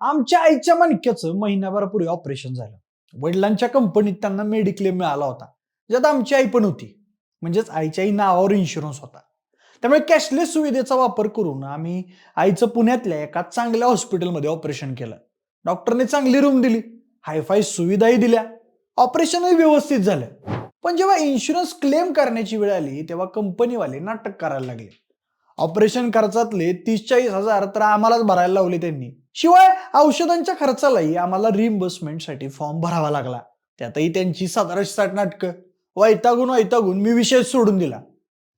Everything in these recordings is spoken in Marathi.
आमच्या आईच्या मणक्याचं महिनाभरापूर्वी ऑपरेशन झालं. वडिलांच्या कंपनीत त्यांना मेडिक्लेम मिळाला होता. ज्यात आमची आई पण होती. म्हणजेच आईच्या आई नावावर इन्शुरन्स होता. त्यामुळे कॅशलेस सुविधेचा वापर करून आम्ही आईचं पुण्यातल्या एका चांगल्या हॉस्पिटलमध्ये ऑपरेशन केलं. डॉक्टरने चांगली रूम दिली. हायफाय सुविधाही दिल्या. ऑपरेशनही व्यवस्थित झालं. पण जेव्हा इन्शुरन्स क्लेम करण्याची वेळ आली तेव्हा कंपनीवाले नाटक करायला लागले. ऑपरेशन खर्चातले तीस चाळीस हजार तर आम्हालाच भरायला लावले त्यांनी. शिवाय औषधांच्या खर्चालाही आम्हाला रिइम्बर्समेंटसाठी फॉर्म भरावा लागला. त्यातही त्यांची साधारण साठ नाटकं. वैतागून वैतागून मी विषय सोडून दिला.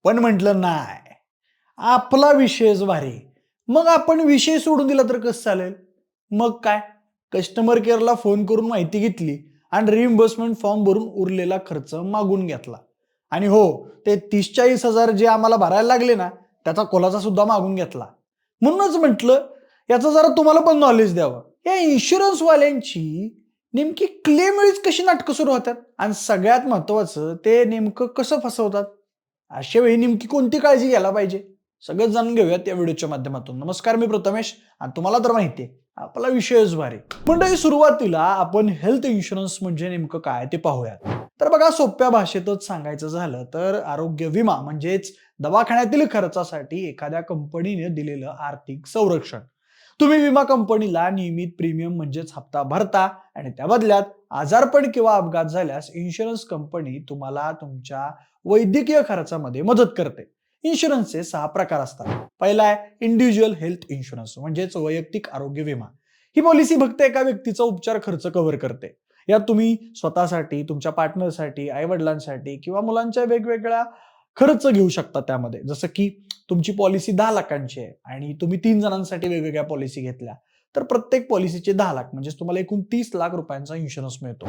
पण म्हटलं नाही आपला विषयच भारी. मग आपण विषय सोडून दिला तर कसं चालेल? मग काय? कस्टमर केअरला फोन करून माहिती घेतली आणि रिइम्बर्समेंट फॉर्म भरून उरलेला खर्च मागून घेतला. आणि हो ते तीस चाळीस हजार जे आम्हाला भरायला लागले ना त्याचा कोलाचा सुद्धा मागून घेतला. म्हणूनच म्हटलं याचं जरा तुम्हाला पण नॉलेज द्यावं. या इन्शुरन्सवाल्यांची नेमकी क्लेम वेळीच कशी नाटकं सुरू होतात? आणि सगळ्यात महत्वाचं ते नेमकं कसं फसवतात? अशा वेळी नेमकी कोणती काळजी घ्यायला पाहिजे? सगळं जाणून घेऊयात या व्हिडिओच्या माध्यमातून. नमस्कार मी प्रथमेश. आणि तुम्हाला तर माहिती आहे आपला विषयच भारी. मंडळी सुरुवातीला आपण हेल्थ इन्शुरन्स म्हणजे नेमकं काय ते पाहूयात. तर बघा सोप्या भाषेतच सांगायचं झालं तर आरोग्य विमा म्हणजेच दवाखान्यातील खर्चासाठी एखाद्या कंपनीने दिलेलं आर्थिक संरक्षण. तुम्ही विमा कंपनीला नियमित प्रीमियम म्हणजेच हप्ता भरता आणि त्या बदल्यात आजारपण किंवा अपघात झाल्यास इन्शुरन्स कंपनी तुम्हाला तुमच्या वैद्यकीय खर्चामध्ये मदत करते. इन्शुरन्सचे सहा प्रकार असतात. पहिला आहे इंडिव्हिज्युअल हेल्थ इन्शुरन्स म्हणजेच वैयक्तिक आरोग्य विमा. ही पॉलिसी फक्त एका व्यक्तीचा उपचार खर्च कव्हर करते. यात तुम्ही स्वतःसाठी तुमच्या पार्टनरसाठी आई वडिलांसाठी किंवा मुलांच्या वेगवेगळ्या खर्च घेऊ शकता त्यामध्ये. जसं की तुमची पॉलिसी दहा लाखांची आहे आणि तुम्ही तीन जणांसाठी वेगवेगळ्या पॉलिसी घेतल्या तर प्रत्येक पॉलिसीचे दहा लाख म्हणजेच तुम्हाला एकूण तीस लाख रुपयांचा इन्शुरन्स मिळतो.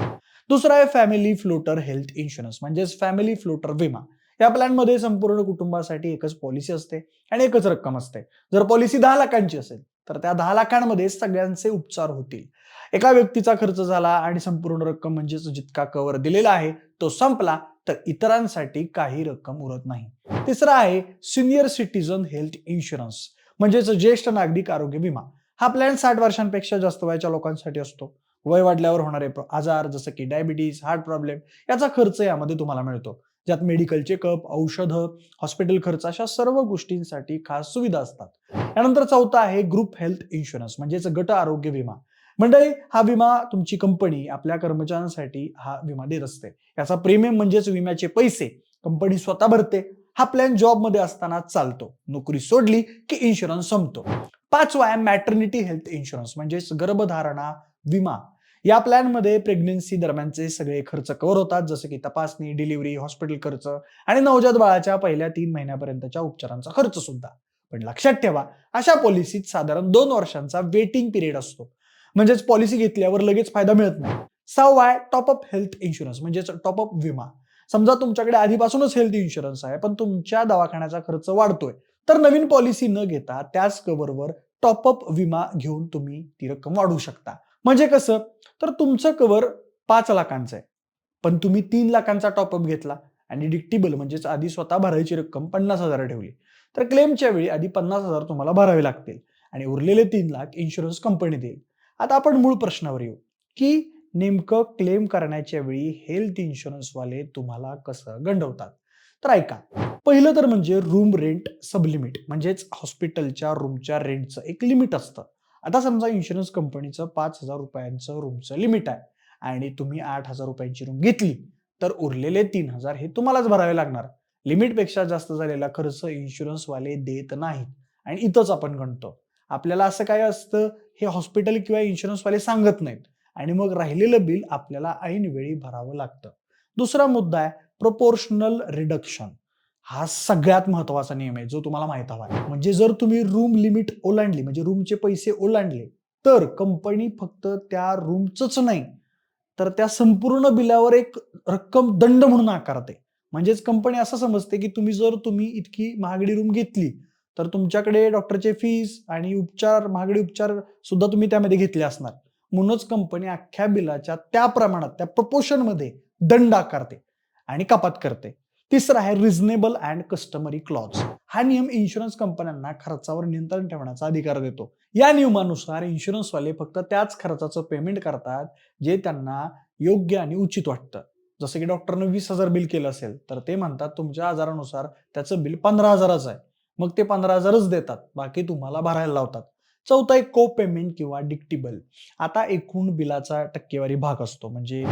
दुसरा आहे फॅमिली फ्लोटर हेल्थ इन्शुरन्स म्हणजेच फॅमिली फ्लोटर विमा. या प्लॅनमध्ये संपूर्ण कुटुंबासाठी एकच पॉलिसी असते आणि एकच रक्कम असते. जर पॉलिसी दहा लाखांची असेल तर त्या दहा लाखांमध्ये सगळ्यांचे उपचार होतील. एका व्यक्तीचा खर्च झाला आणि संपूर्ण रक्कम म्हणजेच जितका कव्हर दिलेला आहे तो संपला तर इतरांसाठी काही रक्कम उरत नाही. तिसरा आहे सिनियर सिटीजन हेल्थ इन्शुरन्स म्हणजेच ज्येष्ठ नागरिक आरोग्य विमा. हा प्लॅन साठ वर्षांपेक्षा जास्त वयाच्या लोकांसाठी असतो. वय वाढल्यावर होणारे आजार जसं की डायबिटीज हार्ट प्रॉब्लेम याचा खर्च यामध्ये तुम्हाला मिळतो. ज्यात मेडिकल चेकअप औषधं हॉस्पिटल खर्च अशा सर्व गोष्टींसाठी खास सुविधा असतात. त्यानंतर चौथा आहे ग्रुप हेल्थ इन्शुरन्स म्हणजेच गट आरोग्य विमा. मंडळी हा विमा तुमची कंपनी आपल्या कर्मचाऱ्यांसाठी हा विमा देत असते. याचा प्रीमियम म्हणजेच विम्याचे पैसे कंपनी स्वतः भरते. हा प्लॅन जॉबमध्ये असताना चालतो. नोकरी सोडली की इन्शुरन्स संपतो. पाचवा आहे मॅटर्निटी हेल्थ इन्शुरन्स म्हणजेच गर्भधारणा विमा. या प्लॅनमध्ये प्रेग्नन्सी दरम्यानचे सगळे खर्च कव्हर होतात जसं की तपासणी डिलिव्हरी हॉस्पिटल खर्च आणि नवजात बाळाच्या पहिल्या तीन महिन्यापर्यंतच्या उपचारांचा खर्च सुद्धा. पण लक्षात ठेवा अशा पॉलिसीत साधारण दोन वर्षांचा वेटिंग पिरियड असतो. म्हणजेच पॉलिसी घेतल्यावर लगेच फायदा मिळत नाही. सहावा आहे टॉपअप हेल्थ इन्शुरन्स म्हणजेच टॉपअप विमा. समजा तुमच्याकडे आधीपासूनच हेल्थ इन्शुरन्स आहे पण तुमच्या दवाखान्याचा खर्च वाढतोय. तर नवीन पॉलिसी न घेता त्याच कव्हरवर टॉपअप विमा घेऊन तुम्ही ती रक्कम वाढवू शकता. म्हणजे कसं? तर तुमचं कव्हर पाच लाखांचं आहे. पण तुम्ही तीन लाखांचा टॉपअप घेतला आणि डिक्टिबल म्हणजेच आधी स्वतः भरायची रक्कम पन्नास हजार ठेवली. तर क्लेमच्या वेळी आधी पन्नास हजार तुम्हाला भरावे लागतील आणि उरलेले तीन लाख इन्शुरन्स कंपनी देईल. आता आपण मूळ प्रश्नावर येऊ. की नेमकं क्लेम करण्याच्या वेळी हेल्थ इन्शुरन्सवाले तुम्हाला कसं गंडवतात? तर ऐका पहिलं तर म्हणजे रूम रेंट सबलिमिट म्हणजेच हॉस्पिटलच्या रूमच्या रेंटचं एक लिमिट असतं. आता समजा इन्शुरन्स कंपनीचं पाच हजार रुपयांचं रूमचं लिमिट आहे आणि तुम्ही आठ हजार रुपयांची रूम घेतली तर उरलेले तीन हजार हे तुम्हालाच भरावे लागणार. लिमिटपेक्षा जास्त झालेला खर्च इन्शुरन्सवाले देत नाहीत आणि इथंच आपण गणतो. आपल्याला असं काय असतं? हे हॉस्पिटल किंवा इन्शुरन्सवाले सांगत नाहीत. आणि मग राहिलेलं बिल आपल्याला ऐनवेळी भरावं लागतं. दुसरा मुद्दा आहे प्रोपोर्शनल रिडक्शन हा सगळ्यात महत्त्वाचा नियम आहे जो तुम्हाला माहीत हवा आहे. म्हणजे जर तुम्ही रूम लिमिट ओलांडली म्हणजे रूमचे पैसे ओलांडले तर कंपनी फक्त त्या रूमचंच नाही तर त्या संपूर्ण बिलावर एक रक्कम दंड म्हणून आकारते. म्हणजेच कंपनी असं समजते की तुम्ही जर तुम्ही इतकी महागडी रूम घेतली तर तुमच्याकडे डॉक्टरचे फीस आणि उपचार महागडे उपचार सुद्धा तुम्ही त्यामध्ये घेतले असणार. म्हणूनच कंपनी अख्ख्या बिलाच्या त्या प्रमाणात त्या proportion मध्ये दंड आकारते आणि कपात करते. तिसरा आहे रिझनेबल अँड कस्टमरी क्लॉज हा नियम इन्शुरन्स कंपन्यांना खर्चावर नियंत्रण ठेवण्याचा अधिकार देतो. या नियमानुसार इन्शुरन्सवाले फक्त त्याच खर्चाचं पेमेंट करतात जे त्यांना योग्य आणि उचित वाटतं. जसं की डॉक्टरनं वीस हजार बिल केलं असेल तर ते म्हणतात तुमच्या आजारानुसार त्याचं बिल पंधरा हजाराचं आहे. मग ते पंधरा हजारच देतात बाकी तुम्हाला भरायला लावतात. चौथा एक को पेमेंट किंवा डिक्टिबल आता एकूण बिलाचा टक्केवारी भाग असतो. म्हणजे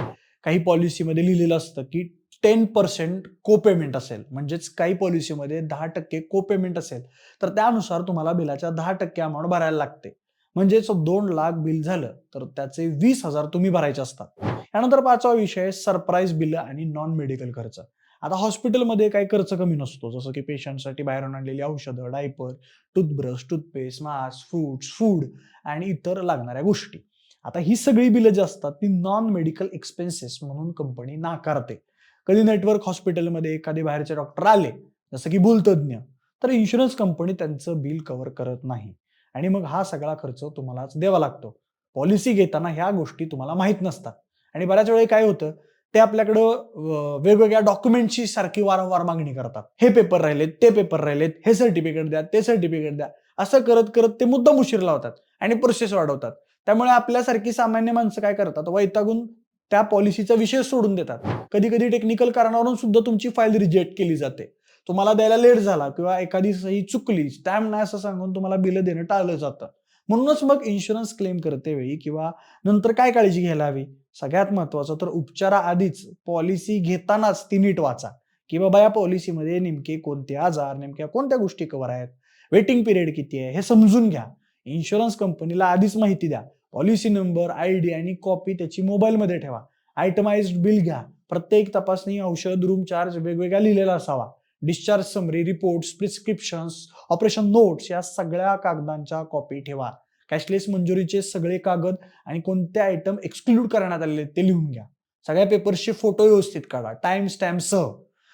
काही पॉलिसीमध्ये लिहिलेलं असतं की टेन पर्सेंट को पेमेंट असेल. म्हणजेच काही पॉलिसीमध्ये दहा टक्के को पेमेंट असेल. तर त्यानुसार तुम्हाला बिलाच्या दहा टक्के अमाऊंट भरायला लागते. म्हणजेच दोन लाख बिल झालं तर त्याचे वीस हजार तुम्ही भरायचे असतात. यानंतर पाचवा विषय सरप्राईज बिल आणि नॉन मेडिकल खर्च. आता हॉस्पिटलमध्ये काही खर्च कमी नसतो. जसं की पेशंटसाठी बाहेरून आणलेली औषधं diaper toothbrush toothpaste mask fruits food आणि इतर लागणाऱ्या गोष्टी. आता ही सगळी बिलं जी असतात ती नॉन मेडिकल एक्सपेन्सेस म्हणून कंपनी नाकारते. कधी नेटवर्क हॉस्पिटलमध्ये एखादे बाहेरचे डॉक्टर आले जसं की भूलतज्ञ तर इन्शुरन्स कंपनी त्यांचं बिल कव्हर करत नाही. आणि मग हा सगळा खर्च तुम्हालाच द्यावा लागतो. पॉलिसी घेताना ह्या गोष्टी तुम्हाला माहीत नसतात. आणि बऱ्याच वेळी काय होतं ते आपल्याकडं वेगवेगळ्या डॉक्युमेंटची सारखी वारंवार मागणी करतात. हे पेपर राहिलेत ते पेपर राहिलेत हे सर्टिफिकेट द्या ते सर्टिफिकेट द्या. असं करत करत ते मुद्दाम उशीर लावतात आणि प्रोसेस वाढवतात. त्यामुळे आपल्यासारखी सामान्य माणसं काय करतात? वैतागून त्या पॉलिसीचा विषय सोडून देतात. कधी कधी टेक्निकल कारणावरून सुद्धा तुमची फाईल रिजेक्ट केली जाते. तुम्हाला द्यायला लेट झाला किंवा एखादी सही चुकली स्टॅम्प नाही असं सांगून तुम्हाला बिलं देणं टाळलं जातं. म्हणूनच मग इन्शुरन्स क्लेम करते वेळी किंवा नंतर काय काळजी घ्यायला हवी सगळ्यात महत्वाचं तर उपचाराआधीच पॉलिसी घेतानाच ती नीट वाचा. की बाबा या पॉलिसीमध्ये नेमके कोणते आजार नेमक्या कोणत्या गोष्टी कव्हर आहेत? वेटिंग पिरियड किती आहे? हे समजून घ्या. इन्शुरन्स कंपनीला आधीच माहिती द्या. पॉलिसी नंबर आय डी आणि कॉपी त्याची मोबाईलमध्ये ठेवा. आयटमाइज्ड बिल घ्या. प्रत्येक तपासणी औषध रूम चार्ज वेगवेगळा लिहिलेला असावा. Discharge summary reports prescriptions operation notes या सगळ्या कागदांच्या कॉपी ठेवा. कॅशलेस मंजुरीचे सगळे कागद आणि कोणते आयटम एक्सक्लूड करण्यात आलेले ते लिहून घ्या. सगळ्या पेपर्सचे फोटो व्यवस्थित काढा. टाइम स्टॅम्प सह.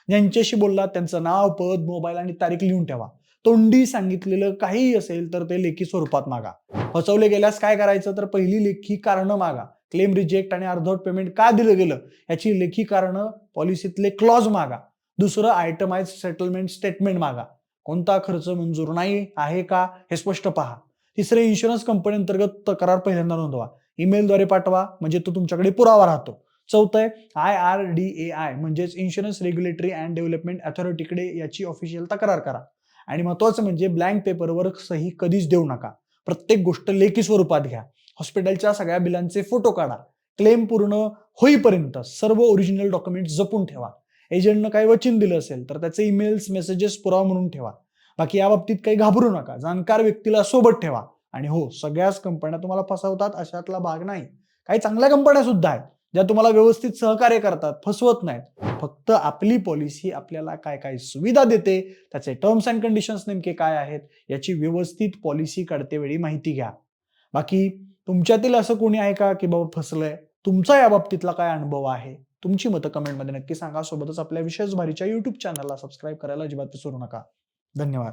ज्यांच्याशी बोलला त्यांचं नाव पद मोबाईल आणि तारीख लिहून ठेवा. तोंडी सांगितलेलं काहीही असेल तर ते लेखी स्वरूपात मागा. फसवले गेल्यास काय करायचं? तर पहिली लेखी कारणं मागा. क्लेम रिजेक्ट आणि अर्धवट पेमेंट का दिलं गेलं? याची लेखी कारणं पॉलिसीतले क्लॉज मागा. दुसरं आयटमाइज सेटलमेंट स्टेटमेंट मागा. कोणता खर्च मंजूर नाही आहे का हे स्पष्ट पहा. तिसरे इन्शुरन्स कंपनी अंतर्गत तक्रार पहिल्यांदा नोंदवा. ईमेलद्वारे पाठवा म्हणजे तो तुमच्याकडे पुरावा राहतो. चौथं आहे I R D A I म्हणजेच इन्शुरन्स रेग्युलेटरी अँड डेव्हलपमेंट अथॉरिटीकडे याची ऑफिशियल तक्रार करा. आणि महत्वाचं म्हणजे ब्लँक पेपरवर सही कधीच देऊ नका. प्रत्येक गोष्ट लेखी स्वरूपात घ्या. हॉस्पिटलच्या सगळ्या बिलांचे फोटो काढा. क्लेम पूर्ण होईपर्यंत सर्व ओरिजिनल डॉक्युमेंट जपून ठेवा. एजंटनं काही वचन दिलं असेल तर त्याचे ईमेल्स मेसेजेस पुरावा म्हणून ठेवा. बाकी या बाबतीत काही घाबरू नका. जाणकार व्यक्तीला सोबत ठेवा. आणि हो सगळ्याच कंपन्या तुम्हाला फसवतात अशातला भाग नाही. काही चांगल्या कंपन्या सुद्धा आहेत ज्या तुम्हाला व्यवस्थित सहकार्य करतात फसवत नाहीत. फक्त आपली पॉलिसी आपल्याला काय काय सुविधा देते त्याचे टर्म्स अँड कंडिशन्स नेमके काय आहेत याची व्यवस्थित पॉलिसी काढतेवेळी माहिती घ्या. बाकी तुमच्यातील असं कोणी आहे का की बाबा फसलंय? तुमचा या बाबतीतला काय अनुभव आहे? तुमची मतं कमेंटमध्ये नक्की सांगा. सोबतच आपल्या विशेष भारीच्या युट्यूब चॅनलला सबस्क्राईब करायला अजिबात विसरू नका. धन्यवाद.